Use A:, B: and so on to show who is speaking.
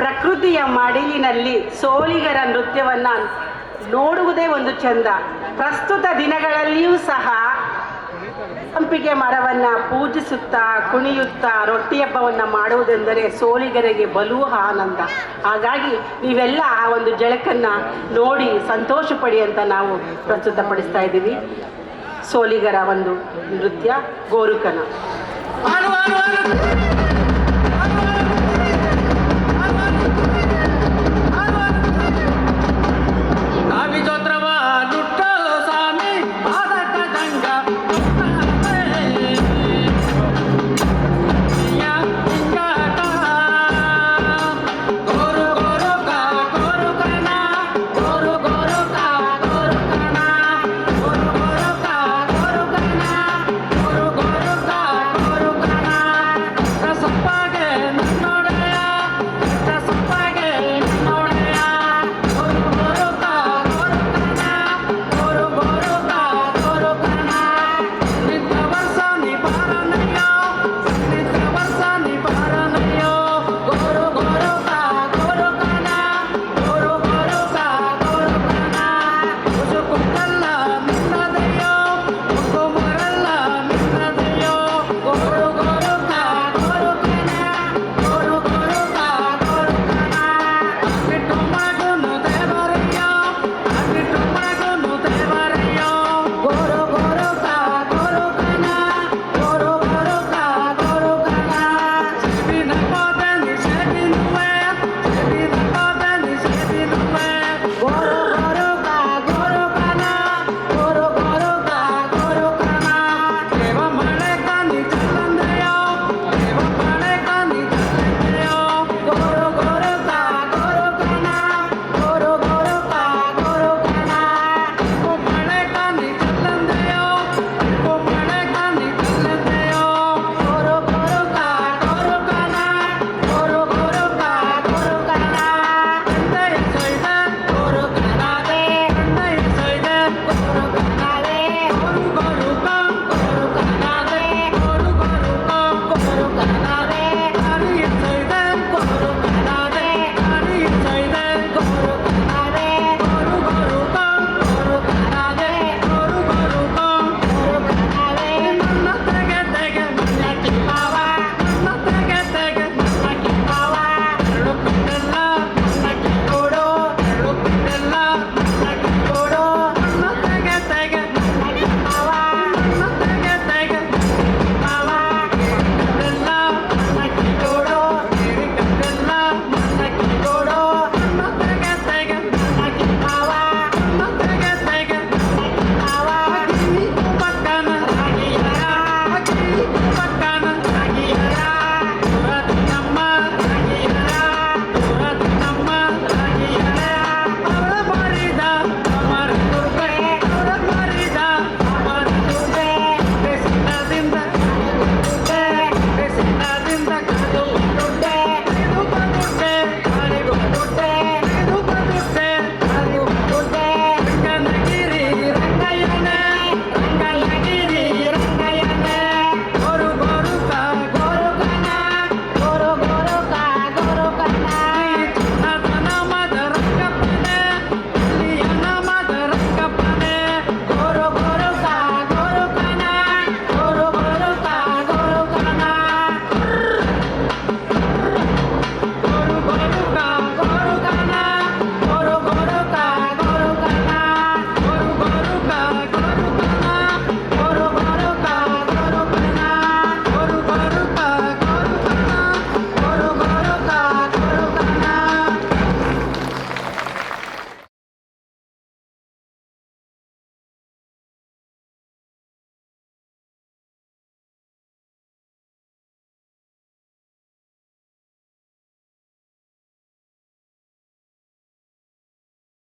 A: ಪ್ರಕೃತಿಯ ಮಡಿಲಿನಲ್ಲಿ ಸೋಲಿಗರ ನೃತ್ಯವನ್ನು ನೋಡುವುದೇ ಒಂದು ಚಂದ. ಪ್ರಸ್ತುತ ದಿನಗಳಲ್ಲಿಯೂ ಸಹ ಸಂಪಿಗೆ ಮರವನ್ನ ಪೂಜಿಸುತ್ತಾ, ಕುಣಿಯುತ್ತಾ, ರೊಟ್ಟಿ ಹಬ್ಬವನ್ನು ಮಾಡುವುದೆಂದರೆ ಸೋಲಿಗರಿಗೆ ಬಲು ಆನಂದ. ಹಾಗಾಗಿ ನೀವೆಲ್ಲ ಆ ಒಂದು ಜಳಕನ್ನು ನೋಡಿ ಸಂತೋಷ ಪಡಿ ಅಂತ ನಾವು ಪ್ರಸ್ತುತಪಡಿಸ್ತಾ ಇದ್ದೀವಿ. ಸೋಲಿಗರ ಒಂದು ನೃತ್ಯ, ಗೋರುಕನ.